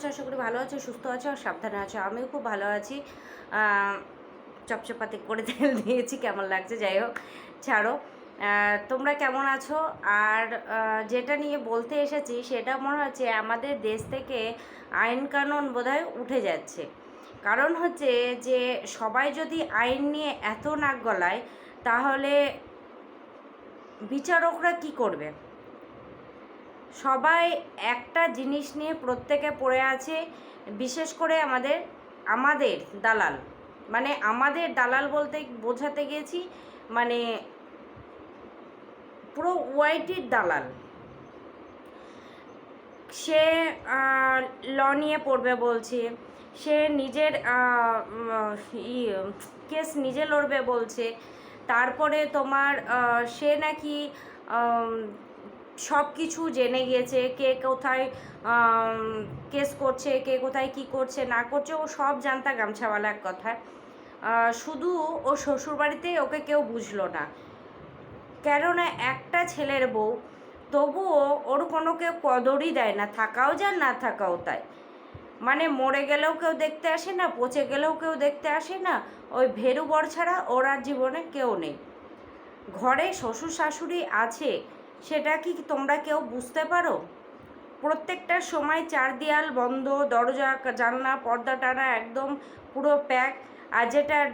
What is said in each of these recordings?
আছো? আশা করি ভালো আছো, সুস্থ আছো আর সাবধানে আছো। আমিও খুব ভালো আছি। চপচপাতে করে তেল দিয়েছি, কেমন লাগছে? যাই হোক, ছাড়ো। তোমরা কেমন আছো? আর যেটা নিয়ে বলতে এসেছি, সেটা মনে হচ্ছে আমাদের দেশ থেকে আইন কানুন বোধহয় উঠে যাচ্ছে। কারণ হচ্ছে যে, সবাই যদি আইন নিয়ে এত নাক গলায়, তাহলে বিচারকরা কি করবে? সবাই একটা জিনিস নিয়ে প্রত্যেকে পড়ে আছে, বিশেষ করে আমাদের আমাদের দালাল। মানে আমাদের দালাল বলতে বোঝাতে গেছি মানে পুরো ওয়াইটির দালাল। সে ল নিয়ে পড়বে বলছে, সে নিজের কেস নিজে লড়বে বলছে, তারপরে তোমার সে নাকি সব কিছু জেনে গিয়েছে, কে কোথায় কেস করছে, কে কোথায় কি করছে, না করছে, ও সব জানতা গামছাওয়ালা এক কথায়। শুধু ও শ্বশুরবাড়িতেই ওকে কেউ বুঝলো না। কেননা একটা ছেলের বউ, তবুও ওর কোনো কেউ কদরই দেয় না, থাকাও যার, না থাকাও তাই। মানে মরে গেলেও কেউ দেখতে আসে না, পচে গেলেও কেউ দেখতে আসে না, ওই ভেরু বর ছাড়া ওর আর জীবনে কেউ নেই। ঘরে শ্বশুর শাশুড়ি আছে সেটা কি তোমরা কেউ বুঝতে পারো? প্রত্যেকটা সময় চার দেয়াল বন্ধ, দরজা, জানলা, পর্দা টানা একদম পুরো প্যাক আর যেটা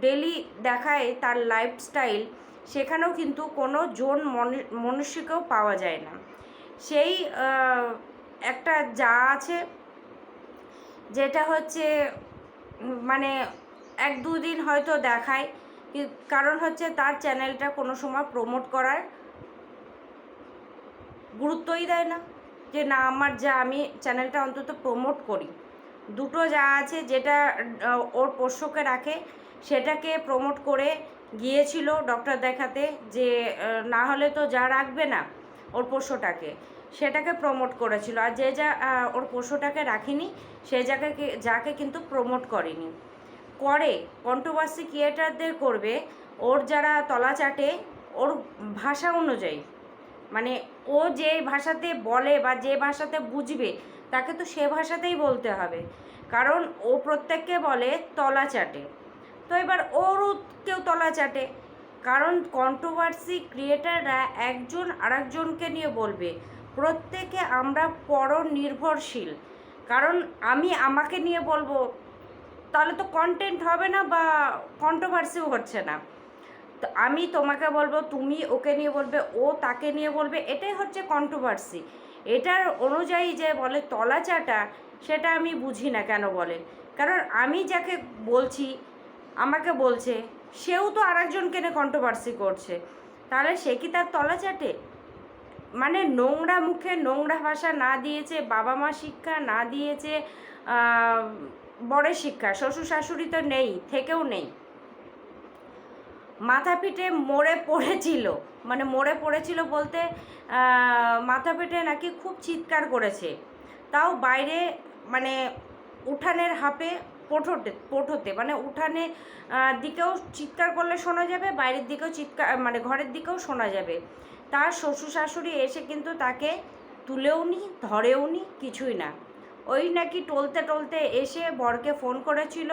ডেলি দেখায় তার লাইফস্টাইল সেখানেও কিন্তু কোনো জোন মনে- মনুষ্যকেও পাওয়া যায় না। সেই একটা যা আছে, যেটা হচ্ছে মানে এক দুদিন হয়তো দেখায়, কারণ হচ্ছে তার চ্যানেলটা কোনো সময় প্রমোট করার গুরুত্বই দেয় না যে না, আমার যা, আমি চ্যানেলটা অন্তত প্রমোট করি। দুটো যা আছে যেটা ওর পোষ্যকে রাখে, সেটাকে প্রমোট করে গিয়েছিল ডক্টর দেখাতে যে না হলে তো যা রাখবে না ওর পোষ্যটাকে। সেটাকে প্রমোট করেছিল। আর যে যা ওর পোষ্যটাকে রাখিনি, সে যাকে যাকে কিন্তু প্রমোট করেনি। করে কন্ট্রোভার্সি ক্রিয়েটারদের করবে, ওর যারা তলা চাটে ওর ভাষা অনুযায়ী। মানে ও যে ভাষাতে বলে বা যে ভাষাতে বুঝবে, তাকে তো সে ভাষাতেই বলতে হবে। কারণ ও প্রত্যেককে বলে তলা চাটে। তো এবার ওরও কেউ তলা চাটে। কারণ কন্ট্রোভার্সি ক্রিয়েটাররা একজন আরেকজনকে নিয়ে বলবে, প্রত্যেকে আমরা পর নির্ভরশীল কারণ আমি আমাকে নিয়ে বলব, তাহলে তো কন্টেন্ট হবে না বা কন্ট্রোভার্সিও হচ্ছে না। তো আমি তোমাকে বলব, তুমি ওকে নিয়ে বলবে, ও তাকে নিয়ে বলবে, এটাই হচ্ছে কন্ট্রোভার্সি এটার অনুযায়ী যে বলে তলা চাটা সেটা আমি বুঝি না কেন বলে। কারণ আমি যাকে বলছি, আমাকে বলছে, সেও তো আরেকজনকে নিয়ে কন্ট্রোভার্সি করছে। তাহলে সে কি তার তলা চাটে মানে নোংরা মুখে নোংরা ভাষা না দিয়েছে, বাবা মা শিক্ষা না দিয়েছে বরের শিক্ষা, শ্বশুর শাশুড়ি তো নেই, থেকেও নেই। মাথা পিঠে মরে পড়েছিল। মানে মরে পড়েছিল বলতে মাথা পিঠে নাকি খুব চিৎকার করেছে। তাও বাইরে মানে উঠানের হাপে পোঠোতে পোঠোতে মানে উঠানে দিকেও চিৎকার করলে শোনা যাবে, বাইরের দিকেও চিৎকার মানে ঘরের দিকেও শোনা যাবে। তার শ্বশুর শাশুড়ি এসে কিন্তু তাকে তুলেও নি ধরেও নি কিছুই না। ওই নাকি টলতে টলতে এসে বরকে ফোন করেছিল,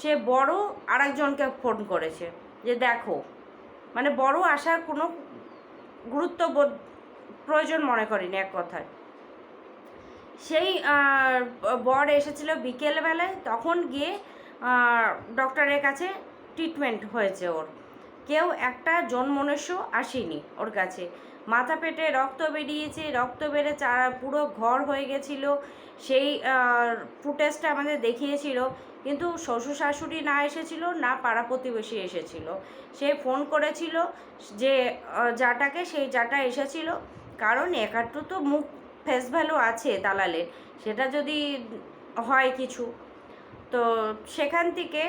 সে বড় আরেকজনকে ফোন করেছে। যে দেখো মানে বড় আসার কোনো গুরুত্ব বোধ- প্রয়োজন মনে করিনি এক কথায়। সেই বর এসেছিল বিকেলবেলায়, তখন গিয়ে ডক্টরের কাছে ট্রিটমেন্ট হয়েছে ওর। কেউ একটা জন্মনুষ্য আসেনি ওর কাছে। মাথা পেটে রক্ত বেরিয়েছে, রক্ত বেড়ে চারা পুরো ঘর হয়ে গেছিল। সেই ফুটেজটা আমাদের দেখিয়েছিল। কিন্তু শ্বশুর শাশুড়ি না এসেছিল, না পাড়া প্রতিবেশী এসেছিল। সে ফোন করেছিল যে যাটাকে সেই যাটা এসেছিল। কারণ একাত্র তো মুখ ফেস ভ্যালু আছে দালালের, সেটা যদি হয় কিছু। তো সেখান থেকে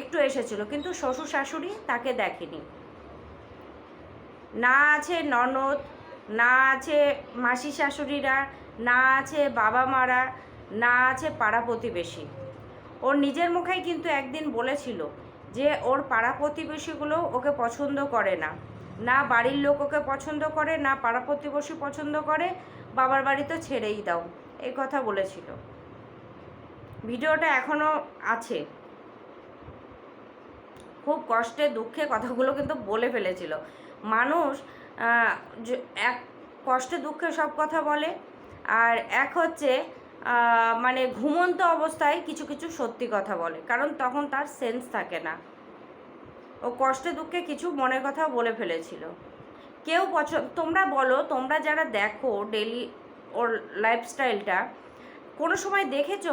একটু এসেছিল, কিন্তু শ্বশুর শাশুড়ি তাকে দেখেনি। না আছে ননদ, না আছে মাসি শাশুড়িরা, না আছে বাবা মারা না আছে পাড়া প্রতিবেশী। ওর নিজের মুখেই কিন্তু একদিন বলেছিল যে ওর পাড়া প্রতিবেশীগুলো ওকে পছন্দ করে না। না বাড়ির লোক ওকে পছন্দ করে, না পাড়া প্রতিবেশী পছন্দ করে, বাবার বাড়ি তো ছেড়েই দাও, এই কথা বলেছিল। ভিডিওটা এখনও আছে। খুব কষ্টে, দুঃখে কথাগুলো কিন্তু বলে ফেলেছিল। মানুষ এক কষ্টে, দুঃখে সব কথা বলে। আর এক হচ্ছে মানে ঘুমন্ত অবস্থায় কিছু কিছু সত্যি কথা বলে, কারণ তখন তার সেন্স থাকে না। ও কষ্টে দুঃখে কিছু মনের কথা বলে ফেলেছিল। কেউ পছন্দ তোমরা বলো, তোমরা যারা দেখো ডেলি ওর লাইফস্টাইলটা কোনো সময় দেখেছ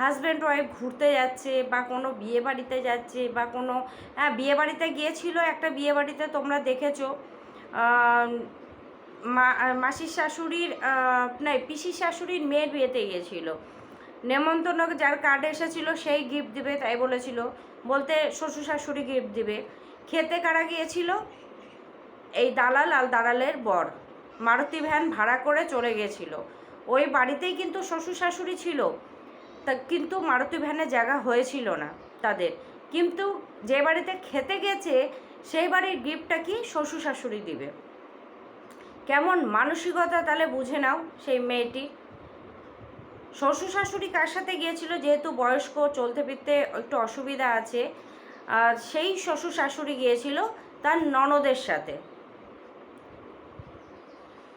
হাজব্যান্ড ওয়াইফ ঘুরতে যাচ্ছে বা কোনো বিয়ে বাড়িতে যাচ্ছে বা কোনো হ্যাঁ বিয়ে বাড়িতে গিয়েছিল একটা বিয়ে বাড়িতে তোমরা দেখেছ মা মাসির শাশুড়ির আহ, না পিসির শাশুড়ির মেয়ের বিয়েতে গিয়েছিল। নেমন্তন্ন যার কার্ড এসেছিল সেই গিফট দিবে তাই বলেছিল। বলতে শ্বশুর শাশুড়ি গিফট দিবে। খেতে কারা গিয়েছিল? এই দালাল আর দালালের বর। মারুতি ভ্যান ভাড়া করে চলে গেছিল ওই বাড়িতেই কিন্তু শ্বশুর শাশুড়ি ছিল। তা কিন্তু মারুতি ভ্যানে জায়গা হয়েছিল না তাদের। কিন্তু যে বাড়িতে খেতে গেছে সেই বাড়ির গিফটটা কি শ্বশুর শাশুড়ি দিবে? কেমন মানসিকতা তাহলে বুঝে নাও সেই মেয়েটি। শ্বশুর শাশুড়ি কার সাথে গিয়েছিল? যেহেতু বয়স্ক, চলতে ফিরতে একটু অসুবিধা আছে। আর সেই শ্বশুর শাশুড়ি গিয়েছিল তার ননদের সাথে।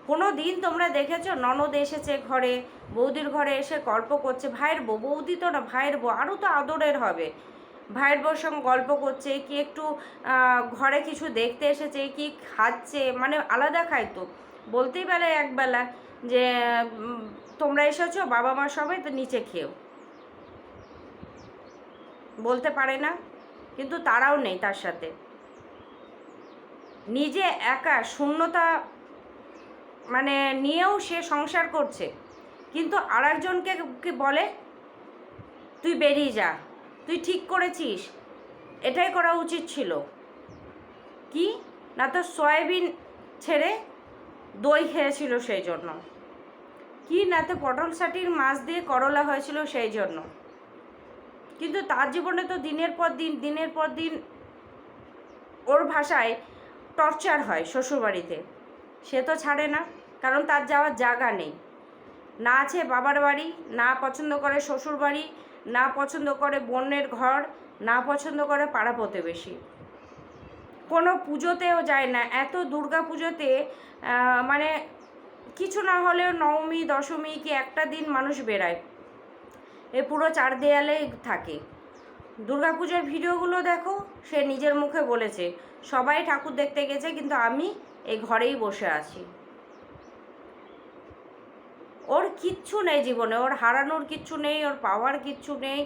কোনো দিন তোমরা দেখেছ ননদ এসেছে ঘরে, বৌদির ঘরে এসে গল্প করছে? ভাইয়ের বউ, বৌদি তো না, ভাইয়ের বউ আরও তো আদরের হবে। ভাইয়ের বউর সঙ্গে গল্প করছে, কি একটু ঘরে কিছু দেখতে এসেছে, কি খাচ্ছে মানে আলাদা খায় তো। বলতেই পারে একবেলা যে তোমরা এসেছ বাবা মা সবাই তো নিচে খেও বলতে পারে না, কিন্তু তারাও নেই তার সাথে। নিজে একা শূন্যতা মানে নিয়েও সে সংসার করছে। কিন্তু আর একজনকে কি বলে, তুই বেরিয়ে যা। তুই ঠিক করেছিস। এটাই করা উচিত ছিল। কি? না তো সয়াবিন ছেড়ে দই খেয়েছিল সেই জন্য। কি? না তো পটল সাটির মাছ দিয়ে করলা হয়েছিল সেই জন্য। কিন্তু তার জীবনে তো দিনের পর দিন, দিনের পর দিন ওর ভাষায় টর্চার হয় শ্বশুরবাড়িতে। সে তো ছাড়ে না, কারণ তার যাওয়ার জায়গা নেই। না আছে বাবার বাড়ি, না পছন্দ করে শ্বশুর বাড়ি না পছন্দ করে বোনের ঘর, না পছন্দ করে পাড়া প্রতিবেশী। কোনো পুজোতেও যায় না। এত দুর্গা পুজোতে মানে কিছু না হলেও নবমী, দশমী কি একটা দিন মানুষ বেড়ায়। এ পুরো চার দেয়ালেই থাকে। দুর্গাপুজোর ভিডিওগুলো দেখো, সে নিজের মুখে বলেছে। সবাই ঠাকুর দেখতে গেছে, কিন্তু আমি এই ঘরেই বসে আছি। ওর কিচ্ছু নেই জীবনে, ওর হারানোর কিচ্ছু নেই, ওর পাওয়ার কিচ্ছু নেই,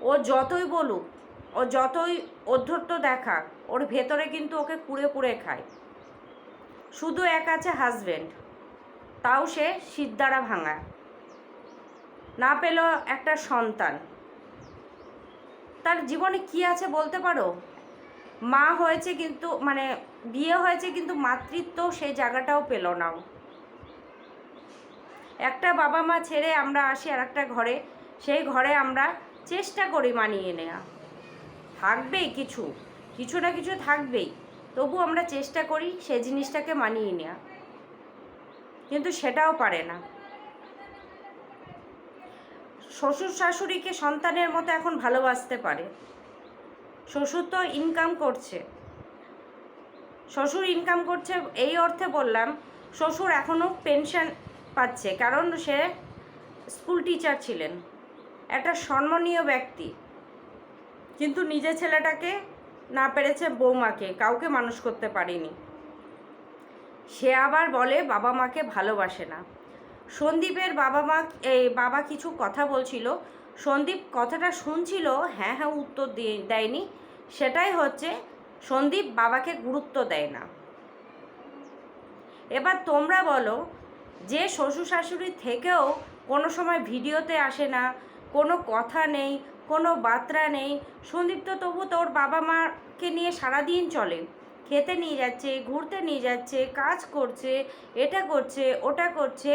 ও যতই বলুক, ও যতই অধ্যত্ত দেখাক, ওর ভেতরে কিন্তু ওকে কুড়ে কুড়ে খায়। শুধু এক আছে হাজব্যান্ড তাও সে সিদ্ধারা ভাঙা না পেল একটা সন্তান। তার জীবনে কি আছে বলতে পারো? মা হয়েছে কিন্তু মানে বিয়ে হয়েছে কিন্তু মাতৃত্ব সেই জায়গাটাও পেল না। একটা বাবা মা ছেড়ে আমরা আসি আর একটা ঘরে, সেই ঘরে আমরা চেষ্টা করি মানিয়ে নেওয়া থাকবেই কিছু কিছু না কিছু থাকবেই, তবু আমরা চেষ্টা করি সেই জিনিসটাকে মানিয়ে নেওয়া কিন্তু সেটাও পারে না। শ্বশুর শাশুড়িকে সন্তানের মতো এখন ভালোবাসতে পারে। শ্বশুর তো ইনকাম করছে। শ্বশুর ইনকাম করছে, এই অর্থে বললাম, শ্বশুর এখনও পেনশন পাচ্ছে। কারণ সে স্কুল টিচার ছিলেন। একটা সম্মানীয় ব্যক্তি। কিন্তু নিজের ছেলেটাকে না পেরেছে বৌমাকে। কাউকে মানুষ করতে পারেনি। সে আবার বলে, বাবা মাকে ভালোবাসে না। সন্দীপের বাবা মা, এই বাবা কিছু কথা বলছিল। সন্দীপ কথাটা শুনছিল হ্যাঁ হ্যাঁ উত্তর দিয়ে, দেয়নি। সেটাই হচ্ছে, সন্দীপ বাবাকে গুরুত্ব দেয় না। এবার তোমরা বলো যে শ্বশুর শাশুড়ি থেকেও কোনো সময় ভিডিওতে আসে না, কোনো কথা নেই, কোনো বার্তা নেই। সন্দীপ তো তবু তোর বাবা মাকে নিয়ে সারাদিন চলে। খেতে নিয়ে যাচ্ছে, ঘুরতে নিয়ে যাচ্ছে, কাজ করছে, এটা করছে, ওটা করছে।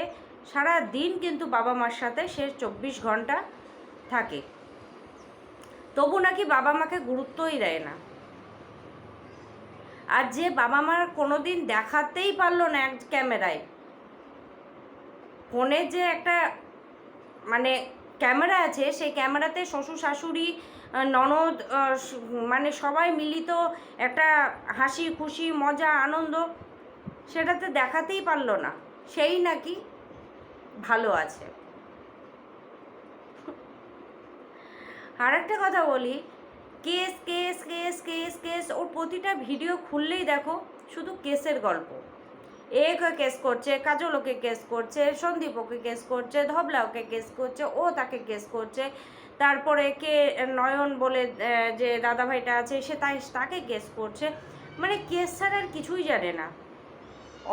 সারা দিন কিন্তু বাবা মার সাথে সে চব্বিশ ঘণ্টা থাকে। তবু নাকি বাবা মাকে গুরুত্বই দেয় না। আর যে বাবা মার কোনো দিন দেখাতেই পারল না এক ক্যামেরায় ফোনে যে একটা মানে ক্যামেরা আছে, সেই ক্যামেরাতে শ্বশুর শাশুড়ি ননদ মানে সবাই মিলিত একটা হাসি খুশি, মজা, আনন্দ সেটাতে দেখাতেই পারল না। সেই নাকি ভালো আছে। আর একটা কথা বলি, case case case case case, ওর প্রতিটা ভিডিও খুললেই দেখো শুধু কেসের গল্প। এ ওকে কেস করছে কাজল ওকে কেস করছে সন্দীপ ওকে কেস করছে ধবলা ওকে কেস করছে, ও তাকে কেস করছে। তারপরে কে নয়ন বলে যে দাদাভাইটা আছে, সে তাই তাকে কেস করছে। মানে কেস ছাড়া আর কিছুই জানে না।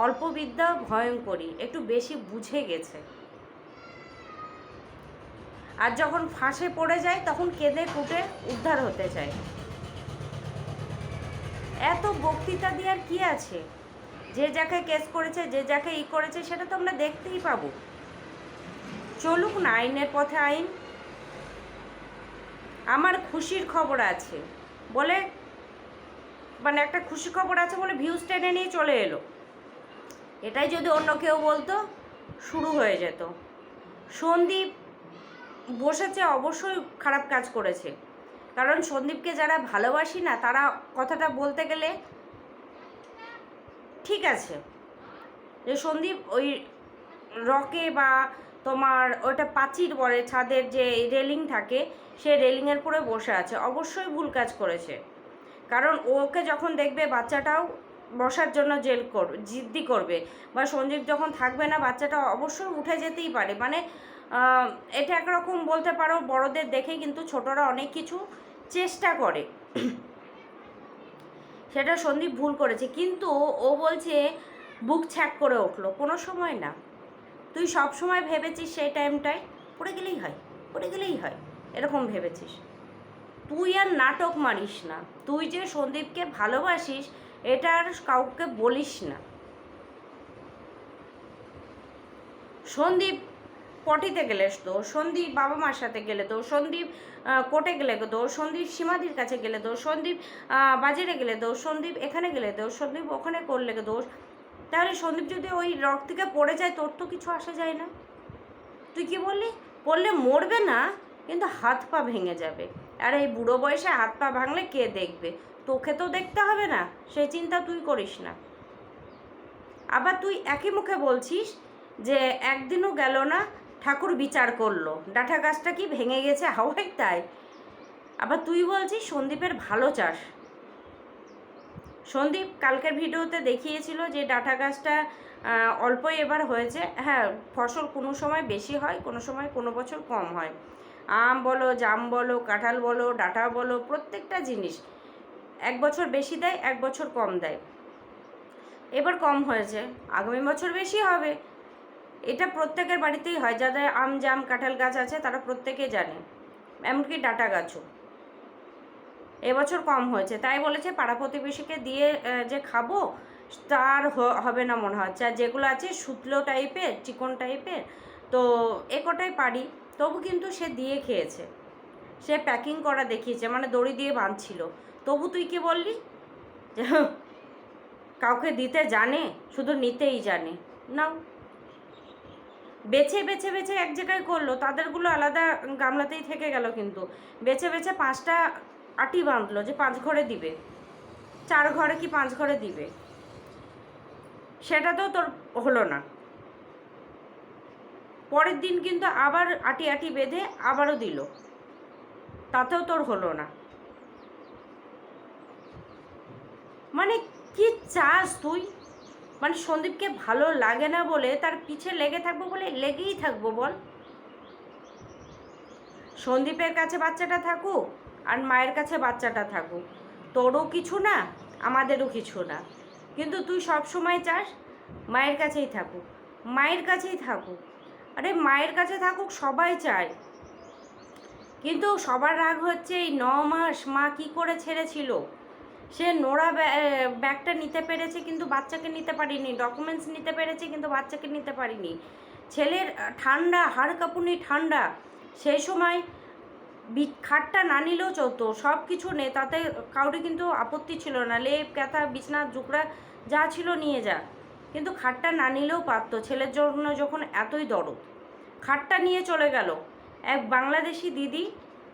অল্প বিদ্যা ভয়ঙ্করী একটু বেশি বুঝে গেছে। আর যখন ফাঁসে পড়ে যায়, তখন কেঁদে কুটে উদ্ধার হতে চায়। এত বক্তৃতা দেওয়ার কি আছে? যে যাকে কেস করেছে, যে যাকে ই করেছে, সেটা তো আমরা দেখতেই পাবো। চলুক না আইনের পথে আইন। আমার খুশির খবর আছে বলে মানে একটা খুশি খবর আছে বলে ভিউজ টেনে নিয়ে চলে এলো। এটাই যদি অন্য কেউ বলতো, শুরু হয়ে যেত। সন্দীপ বসেছে, অবশ্যই খারাপ কাজ করেছে। কারণ সন্দীপকে যারা ভালোবাসি না, তারা কথাটা বলতে গেলে ঠিক আছে। যে সন্দীপ ওই রকে বা তোমার ওইটা পাচির বলে, ছাদের যে রেলিং থাকে, সে রেলিংয়ের পরে বসে আছে। অবশ্যই ভুল কাজ করেছে। কারণ ওকে যখন দেখবে, বাচ্চাটাও বসার জন্য জেল কর, জিদ্দি করবে বা সঞ্জীব যখন থাকবে না, বাচ্চাটা অবশ্যই উঠে যেতেই পারে। মানে এটা একরকম বলতে পারো, বড়দের দেখে কিন্তু ছোটরা অনেক কিছু চেষ্টা করে। সেটা সন্দীপ ভুল করেছে, কিন্তু ও বলছে বুক ছ্যাক করে উঠল, কোনো সময় না। তুই সব সময় ভেবেছিস সেই টাইমটায়? পড়ে গেলেই হয়, পড়ে গেলেই হয়, এরকম ভেবেছিস। তুই আর নাটক মারিস না, তুই যে সন্দীপকে ভালোবাসিস, এটা আর কাউকে বলিস না। সন্দীপ পটিতে গেলে তো সন্দীপ বাবা মার সাথে গেলে তো সন্দীপ কোর্টে গেলে তো সন্দীপ, সীমাদির কাছে গেলে তো সন্দীপ বাজারে গেলে তো সন্দীপ, এখানে গেলে তো সন্দীপ, ওখানে করলে দোষ। তাহলে সন্দীপ যদি ওই রক থেকে পড়ে যায়, তোর তো কিছু আসা যায় না। তুই কি বললি? পড়লে মরবে না, কিন্তু হাত পা ভেঙে যাবে। আর এই বুড়ো বয়সে হাত পা ভাঙলে কে দেখবে? তোকে তো দেখতে হবে না সেই চিন্তা তুই করিস না। আবার তুই একই মুখে বলছিস যে একদিনও গেল না ঠাকুর বিচার করল। ডাঁটা গাছটা কি ভেঙে গেছে? হাওয়াই তাই। আবার তুই বলছিস সন্দীপের ভালো চাষ। সন্দীপ কালকের ভিডিওতে দেখিয়েছিল যে ডাঁটা গাছটা আহ, অল্পই এবার হয়েছে। হ্যাঁ ফসল কোনো সময় বেশি হয় কোনো সময় কোনো বছর কম হয়। আম বলো জাম বলো কাঁঠাল বলো ডাঁটা বলো প্রত্যেকটা জিনিস এক বছর বেশি দেয় এক বছর কম দেয়। এবার কম হয়েছে। আগামী বছর বেশি হবে। এটা প্রত্যেকের বাড়িতেই হয়, যাদের আম, জাম, কাঁঠাল গাছ আছে তারা প্রত্যেকে জানে। এমনকি ডাটা গাছও। এবছর কম হয়েছে, তাই বলেছে পাড়া প্রতিবেশীকে দিয়ে যে খাব, তার হবে না মনে হচ্ছে আর যেগুলো আছে সুতলো টাইপের, চিকন টাইপের, তো এ কটাই পারি তবু কিন্তু সে দিয়ে খেয়েছে। সে প্যাকিং করা দেখিয়েছে মানে দড়ি দিয়ে বাঁধছিল। তবু তুই কি বললি? কাউকে দিতে জানে, শুধু নিতেই জানে। নাও। বেছে বেছে বেছে এক জায়গায় করল, তাদেরগুলো আলাদা গামলাতেই থেকে গেল কিন্তু। বেছে বেছে পাঁচটা আটি বাঁধলো যে পাঁচ ঘরে দিবে। চার ঘরে কি পাঁচ ঘরে দিবে? সেটা তো তোর হলো না। পরের দিন কিন্তু আবার আটি আটি বেঁধে আবারও দিল। তাতেও তোর হলো না। মানে কি চাস তুই? মানে সন্দীপকে ভালো লাগে না বলে তার পিছে লেগে থাকব বলে লেগেই থাকব বল। সন্দীপের কাছে বাচ্চাটা থাকুক আর মায়ের কাছে বাচ্চাটা থাকুক। তোরও কিছু না, আমাদেরও কিছু না। কিন্তু তুই সব সময় চাস মায়ের কাছেই থাকুক, মায়ের কাছেই থাকুক। আরে মায়ের কাছে থাকুক সবাই চায়। কিন্তু সবার রাগ হচ্ছে এই ন মাস মা কি করে ছেড়েছিল? সে ব্যা- ব্যাগটা নিতে পেরেছে কিন্তু বাচ্চাকে নিতে পারিনি ডকুমেন্টস নিতে পেরেছে কিন্তু বাচ্চাকে নিতে পারিনি। ছেলের ঠান্ডা, হাড় কাঁপুনি ঠান্ডা সেই সময় খাটটা না নিলেও চলতো সব কিছু নে, তাতে কাউরি কিন্তু আপত্তি ছিল না, লেপ, ক্যাথা, বিছনা, জুকড়া, যা ছিল নিয়ে যা। কিন্তু খাটটা না নিলেও পারতো, ছেলের জন্য যখন এতই দরদ। খাটটা নিয়ে চলে গেল, এক বাংলাদেশি দিদি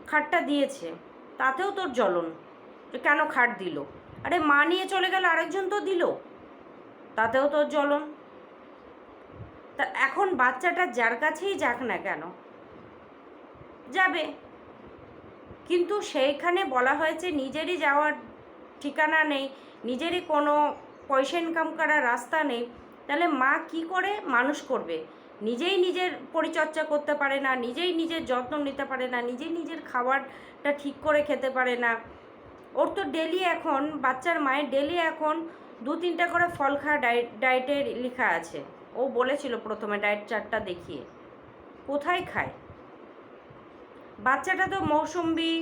খাটটা দিয়েছে, তাতেও তোর জ্বলন। কেন খাট দিল? আরে মা নিয়ে চলে গেল, আরেকজন তো দিল। তাতেও তোর জ্বলন। তা এখন বাচ্চাটা যার কাছেই যাক না কেন? যাবে। কিন্তু সেইখানে বলা হয়েছে নিজেরই যাওয়ার ঠিকানা নেই, নিজেরই কোনো পয়সা ইনকাম করার রাস্তা নেই। তাহলে মা কি করে মানুষ করবে? নিজেই নিজের পরিচর্যা করতে পারে না, নিজেই নিজের যত্ন নিতে পারে না, নিজেই নিজের খাবারটা ঠিক করে খেতে পারে না। ওর তো ডেলি এখন, বাচ্চার মায়ের ডেলি এখন দু তিনটা করে ফল খাওয়া ডায়েট ডায়েটের লেখা আছে। ও বলেছিল প্রথমে ডায়েট চার্টটা দেখিয়ে। কোথায় খায়? বাচ্চাটা তো মৌসুম্বি,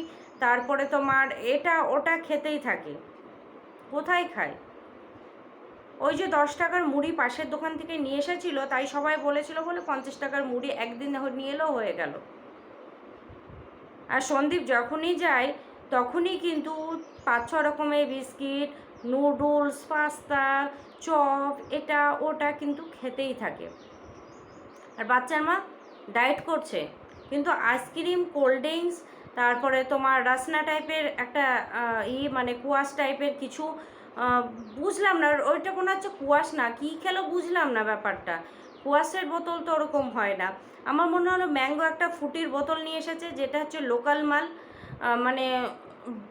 তারপরে তোমার এটা ওটা খেতেই থাকে। কোথায় খায়? ওই যে দশ টাকার মুড়ি পাশের দোকান থেকে নিয়ে এসেছিল, তাই সবাই বলেছিল বলে পঞ্চাশ টাকার মুড়ি একদিন নিয়ে এলেও হয়ে গেল। আর সন্দীপ যখনই যায় তখনই কিন্তু পাঁচ ছ রকমের বিস্কিট, নুডলস, পাস্তা, চপ, এটা, ওটা কিন্তু খেতেই থাকে। আর বাচ্চার মা ডায়েট করছে। কিন্তু আইসক্রিম, কোল্ড ড্রিঙ্কস, তারপরে তোমার রাসনা টাইপের একটা ই মানে কুয়াশ টাইপের কিছু বুঝলাম না, ওইটা কোনো হচ্ছে কুয়াশ না, কী খেলো বুঝলাম না ব্যাপারটা। কুয়াশের বোতল তো ওরকম হয় না। আমার মনে হলো ম্যাঙ্গো একটা ফুটির বোতল নিয়ে এসেছে, যেটা হচ্ছে লোকাল মাল। মানে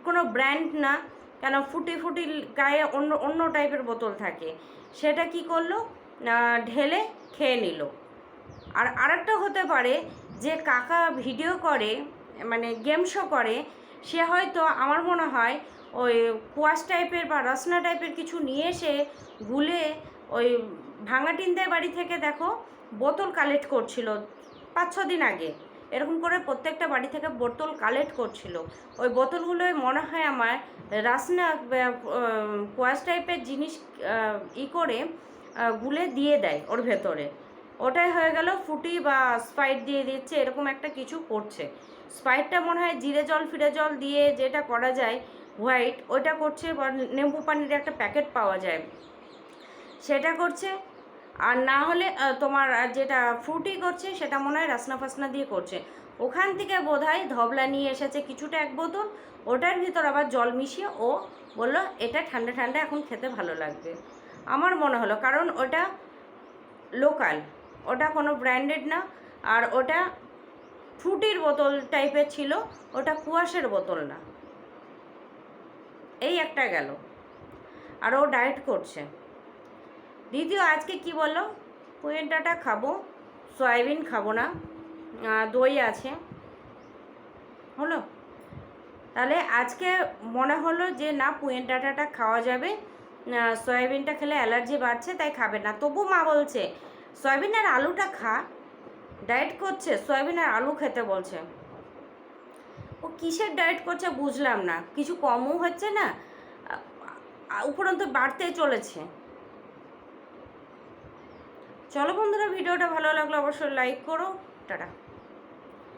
কোনো ব্র্যান্ড না, কেন ফুটি ফুটি গায়ে অন্য অন্য টাইপের বোতল থাকে। সেটা কি করল? ঢেলে খেয়ে নিল। আর আরেকটা হতে পারে, যে কাকা ভিডিও করে মানে গেম শো করে, সে হয়তো আমার মনে হয় ওই কুয়াশ টাইপের বা রসনা টাইপের কিছু নিয়ে এসে গুলে ওই ভাঙাটিনদের বাড়ি থেকে দেখো, বোতল কালেক্ট করছিল পাঁচ ছ দিন আগে। এরকম করে প্রত্যেকটা বাড়ি থেকে বোতল কালেক্ট করছিল। ওই বোতলগুলোয় মনে হয় আমার রাসনা কোয়াশ টাইপের জিনিস ই করে গুলে দিয়ে দেয় ওর ভেতরে। ওটাই হয়ে গেল, ফুটি বা স্পাইট দিয়ে দিচ্ছে, এরকম একটা কিছু করছে। স্পাইটটা মনে হয় জিরে জল, ফিরে জল দিয়ে যেটা করা যায়, হোয়াইট, ওইটা করছে, বা নেম্বু পানির একটা প্যাকেট পাওয়া যায়। সেটা করছে আর না হলে তোমার যেটা ফ্রুটি করছে, সেটা মনে হয় রাসনা ফাসনা দিয়ে করছে। ওখান থেকে বোধ হয় ধবলা নিয়ে এসেছে কিছুটা এক বোতল, ওটার ভিতর আবার জল মিশিয়ে ও বলল, এটা ঠান্ডা ঠান্ডা, এখন খেতে ভালো লাগবে। আমার মনে হলো, কারণ ওটা লোকাল, ওটা কোনো ব্র্যান্ডেড না, আর ওটা ফ্রুটির বোতল টাইপের ছিল, ওটা কুয়াশের বোতল না। এই একটা গেল। আর ও ডায়েট করছে। দ্বিতীয় আজকে কি বলল পুয়েন্টাটা খাব, সয়াবিন খাব না দই আছে। হলো? তাহলে আজকে মনে হলো যে না পুয়েন ডাটাটা খাওয়া যাবে। সয়াবিনটা খেলে অ্যালার্জি বাড়ছে, তাই খাবে না। তবু মা বলছে, সয়াবিন আর আলুটা খা। ডায়েট করছে, সয়াবিন আর আলু খেতে বলছে। ও কিসের ডায়েট করছে বুঝলাম না। কিছু কমও হচ্ছে না উপরন্ত বাড়তেই চলেছে। চলো বন্ধুরা ভিডিওটা ভালো লাগল অবশ্যই লাইক করো। টাটা।